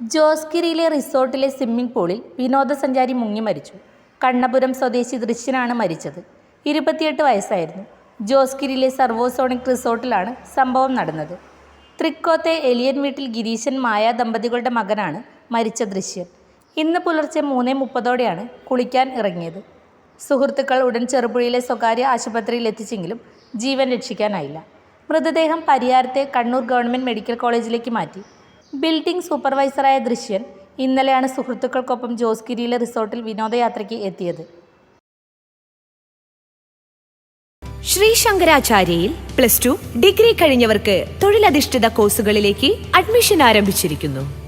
ജോസ്ഗിരിയിലെ റിസോർട്ടിലെ swimming പൂളിൽ വിനോദസഞ്ചാരി മുങ്ങി മരിച്ചു. കണ്ണപുരം സ്വദേശി ദൃശ്യനാണ് മരിച്ചത്. ഇരുപത്തിയെട്ട് വയസ്സായിരുന്നു. ജോസ്ഗിരിയിലെ സർവോസോണിക് റിസോർട്ടിലാണ് സംഭവം നടന്നത്. തൃക്കോത്തെ എലിയൻ വീട്ടിൽ ഗിരീശൻ മായ ദമ്പതികളുടെ മകനാണ് മരിച്ച ദൃശ്യൻ. ഇന്ന് പുലർച്ചെ മൂന്നേ മുപ്പതോടെയാണ് കുളിക്കാൻ ഇറങ്ങിയത്. സുഹൃത്തുക്കൾ ഉടൻ ചെറുപുഴയിലെ സ്വകാര്യ ആശുപത്രിയിൽ എത്തിച്ചെങ്കിലും ജീവൻ രക്ഷിക്കാനായില്ല. മൃതദേഹം പരിയാരത്തെ കണ്ണൂർ ഗവൺമെന്റ് മെഡിക്കൽ കോളേജിലേക്ക് മാറ്റി. ബിൽഡിംഗ് സൂപ്പർവൈസറായ ദൃശ്യൻ ഇന്നലെയാണ് സുഹൃത്തുക്കൾക്കൊപ്പം ജോസ്ഗിരിയിലെ റിസോർട്ടിൽ വിനോദയാത്രയ്ക്ക് എത്തിയത്. ശ്രീ ശങ്കരാചാര്യയിൽ പ്ലസ് ടു ഡിഗ്രി കഴിഞ്ഞവർക്ക് തൊഴിലധിഷ്ഠിത കോഴ്സുകളിലേക്ക് അഡ്മിഷൻ ആരംഭിച്ചിരിക്കുന്നു.